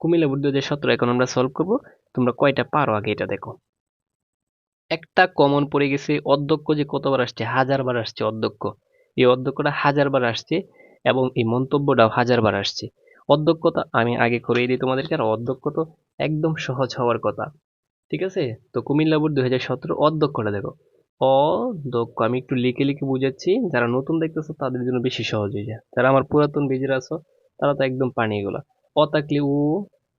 Comilla board দু হাজার সতেরো, এখন আমরা সলভ করব। তোমরা কয়টা পারো আগে এটা দেখো। একটা কমন পড়ে গেছে, অধ্যক্ষ যে কতবার আসছে? হাজার বার আসছে অধ্যক্ষ। এই অধ্যক্ষটা হাজার বার আসছে এবং এই মন্তব্যটাও হাজার বার আসছে। অধ্যক্ষতা আমি আগে করিয়ে দিই তোমাদেরকে, আর অধ্যক্ষ তো একদম সহজ হওয়ার কথা। ঠিক আছে? তো কুমিল্লা বোর্ড দুই হাজার সতেরো, অধ্যক্ষটা দেখো। অধ্যক্ষ, আমি একটু লিখে লিখে বুঝাচ্ছি। যারা নতুন দেখতেছো, তাদের জন্য বেশি সহজ হয়ে যায়। যারা আমার পুরাতন বেজের আছো, তারা তো একদম পানি এগুলা। অ থাকলে উ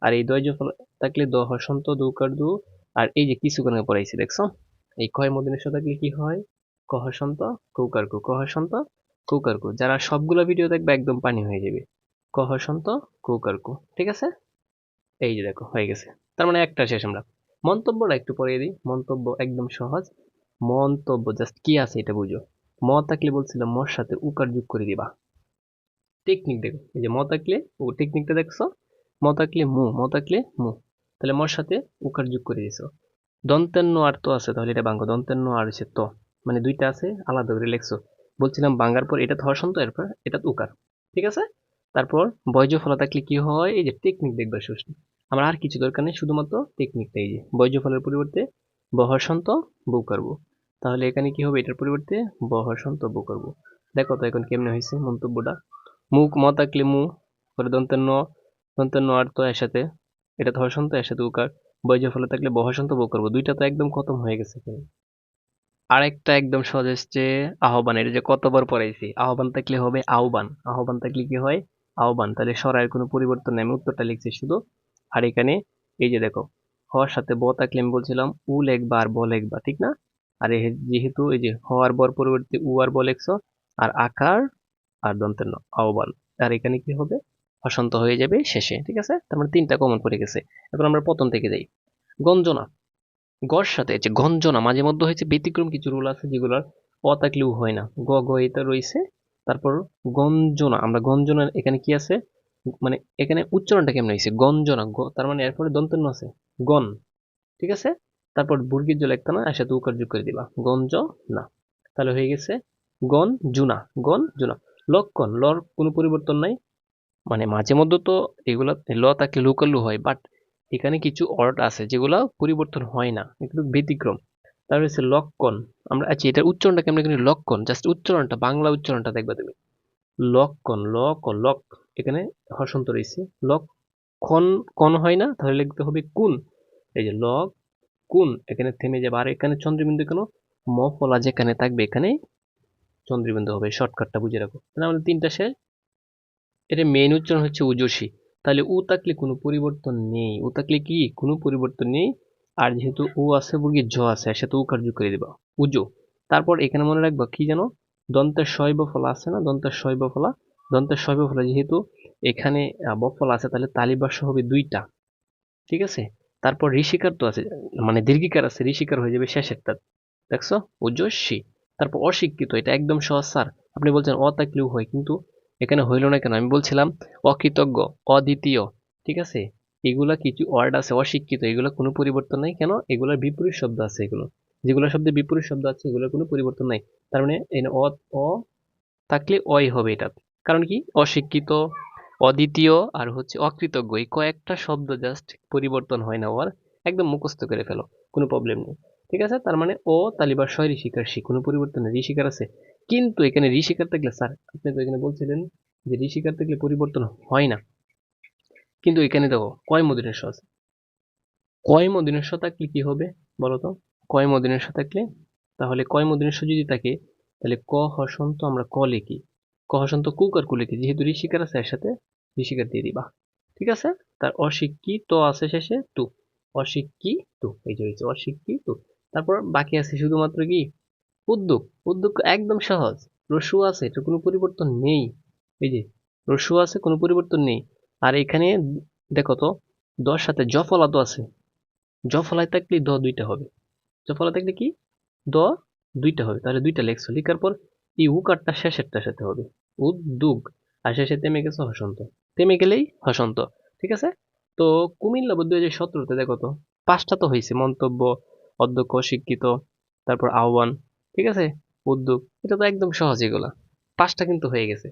আর এই দয় ফল থাকলে দ হসন্ত দৌকার দু, আর এই যে কিছুক্ষণ পড়াইছি দেখছ? এই কয় মদিনের সাথে থাকলে কি হয়? ক হসন্ত কৌকার কু, ক হসন্ত কৌকার কু। যারা সবগুলো ভিডিও দেখবে একদম পানি হয়ে যাবে। ক হসন্ত কৌকার কু, ঠিক আছে? এই যে দেখো, হয়ে গেছে। তার মানে একটা শেষ আমরা। মন্তব্যটা একটু পড়িয়ে দিই। মন্তব্য একদম সহজ। মন্তব্য, জাস্ট কি আছে এটা বুঝো। ম থাকলে বলছিলাম মর সাথে উকার যোগ করে দিবা। টেকনিক দেখো। এই যে ম থাকলে ও টেকনিকটা দেখছ? ম থাকলে মু ম থাকলে মু। তাহলে মর সাথে উকার যোগ করে দিছো। দন্তেন্ন আর তো আছে, তাহলে এটা বাঙ্গ। দন্তেন্ন আর হচ্ছে তো। মানে দুইটা আছে, আলাদা করে লেখছো। বলছিলাম বাঙ্গার পর এটা ধর্ষণ তো এরপর এটা উকার। ঠিক আছে? তারপর বৈজ ফলা থাকলে কি হয়? এই যে টেকনিক দেখবে সুষ্ঠু। আমার আর কিছু দরকার নেই, শুধুমাত্র টেকনিকটা এই যে। বৈজ ফলের পরিবর্তে বহসন্ত বউ করব তাহলে এখানে কি হবে? এটার পরিবর্তে বহসন্ত বউ করব দেখো তো এখন কেমনে হয়েছে মন্তব্যটা। মুখ ম থাকলে মু, পরে দন্তের ন ন আর তো এর সাথে এটা তো এর সাথে উকার। বৈজ ফলে থাকলে বহসন্ত বউ করব। দুইটা তো একদম খতম হয়ে গেছে এখানে। আরেকটা একদম সহজ এসছে আহ্বান, এটা যে কতবার পড়াইছি, আহ্বান থাকলে হবে আহ্বান। আহ্বান থাকলে কি হয়? আহ্বান। তাহলে সরায়ের কোনো পরিবর্তন নেই। আমি উত্তরটা লিখছি শুধু। আর এখানে এই যে দেখো হওয়ার সাথে ব থাকলে আমি বলছিলাম উ লেখবা আর ব লেখবা, ঠিক না? আর যেহেতু এই যে হওয়ার বর পরিবর্তে উ আর ব লেখছো, আর আকার আর দন্তের ন আহ্বান আর এখানে কি হবে? অশান্ত হয়ে যাবে শেষে, ঠিক আছে? তার মানে তিনটা কমন পড়ে গেছে। এখন আমরা প্রথম থেকে যাই। গঞ্জনা। গর সাথে, যে গঞ্জনা, মাঝে মধ্যে হয়েছে ব্যতিক্রম কিছু রুল আছে যেগুলোর অ থাকলেও হয় না। গ গ এটা রয়েছে। তারপর গঞ্জনা, আমরা গঞ্জনা এখানে কি আছে? মানে এখানে উচ্চারণটা কেমন হয়েছে? গঞ্জনা তার মানে এরপরে দন্তন্য আছে। গন ঠিক আছে? তারপর বুর্গির জল একটা না একসাথে উকার যোগ করে দিবা। গঞ্জ না তাহলে হয়ে গেছে গন জুনা গন জুনা লক্ষণ, লর কোনো পরিবর্তন নাই। মানে মাঝে মধ্যে তো এগুলা, ল থাকলে লুকালু হয় বাট এখানে কিছু অর্ড আছে যেগুলো পরিবর্তন হয় না, এগুলো ব্যতিক্রম। তারপর হচ্ছে লক্ষণ, আমরা আচ্ছা এটার উচ্চারণটা কেমন এখানে লক্ষণ জাস্ট উচ্চারণটা, বাংলা উচ্চারণটা দেখবা তুমি। লক্ষণ লক ও লক, এখানে হসন্ত রয়েছে। লক খন কন হয় না, তাহলে লিখতে হবে কোন। এই যে লক, কোন, এখানে থেমে যাবে। আর এখানে চন্দ্রবিন্দু কেন? মফলা যেখানে থাকবে, এখানে চন্দ্রবিন্দু হবে শর্টকাটটা বুঝে রাখো। তাহলে আমাদের তিনটা শেষ এটা মেন উচ্চারণ হচ্ছে উজসী। তাহলে উ থাকলে কোনো পরিবর্তন নেই। উ থাকলে কি? কোনো পরিবর্তন নেই। আর যেহেতু উ আছে বুর্গি জ আছে সাথে উ কার্য করে দেবা। উজো। তারপর এখানে মনে রাখবা কি জানো? দন্তের শৈব ফলা আছে না? দন্তের শৈব ফলা। দন্তের শৈব ফলা যেহেতু এখানে বফল আছে, তাহলে তালিবাস হবে দুইটা। ঠিক আছে? তারপর ঋষিকার তো আছে মানে দীর্ঘিকার আছে, ঋষিকার হয়ে যাবে শেষেরটা। দেখছ? উজস্বী তারপর অশিক্ষিত, এটা একদম সহজ, স্যার। আপনি বলছেন অ থাকলেও হয়, কিন্তু এখানে হইল না কেন? আমি বলছিলাম অকৃতজ্ঞ, অদ্বিতীয়, ঠিক আছে? এগুলা কিছু ওয়ার্ড আছে, অশিক্ষিত, এগুলো কোনো পরিবর্তন নাই। কেন? এগুলোর বিপরীত শব্দ আছে এগুলো। যেগুলো শব্দের বিপরীত শব্দ আছে এগুলোর কোনো পরিবর্তন নাই। তার মানে অ অ থাকলে অই হবে এটা। কারণ কি? অশিক্ষিত, অদ্বিতীয় আর হচ্ছে অকৃতজ্ঞ, এই কয়েকটা শব্দ জাস্ট পরিবর্তন হয় না, ওর একদম মুখস্থ করে ফেলো, কোনো প্রবলেম নেই। ঠিক আছে? তার মানে ও তালিবার শয় ঋষিকার শি কোনো পরিবর্তন নেই। ঋষিকার আছে। কিন্তু এখানে ঋষিকার থাকলে, স্যার, আপনি তো এখানে বলছিলেন যে ঋষিকার থাকলে পরিবর্তন হয় না। কিন্তু এখানে দেখো, কয় মদিনের স আছে? কয় মদিনের স থাকলে কি হবে বলো তো? কয় মদিনের স থাকলে? তাহলে কয় মদিনের স যদি থাকে, তাহলে ক হসন্ত আমরা ক লিখি। ক হসন্ত কুকার কু লিখি। যেহেতু ঋষিকার আছে এর সাথে ঋষিকার দিয়ে দিবা। ঠিক আছে? তার অশিক্ষিত আছে শেষে তু। অশিক্ষিত, এই যে হয়েছে অশিক্ষিত। তারপর বাকি আছে শুধুমাত্র কি? উদ্যোগ। উদ্যোগ একদম সহজ। রসু আছে এটা কোনো পরিবর্তন নেই। এই যে, রসু আছে, কোনো পরিবর্তন নেই। আর এখানে দেখো তো দশ সাথে জফলা তো আছে। জফলায় থাকলে দ দুইটা হবে। জফলা থাকলে কি? দ দুইটা হবে। তাহলে দুইটা লেখছো। লিখার পর এই উকারটা শেষেরটার সাথে হবে। উদ্যোগ। আর শেষে তেমে গেছে হসন্ত। তেমে গেলেই হসন্ত। ঠিক আছে? তো কুমিল্লা দু হাজার সতেরোতে দেখো তো, পাঁচটা তো হয়েছে মন্তব্য অধ্যক্ষ, শিক্ষিত, তারপর আহ্বান, ঠিক আছে? উদ্যোগ, এটা তো একদম সহজ এগুলা। পাঁচটা কিন্তু হয়ে গেছে।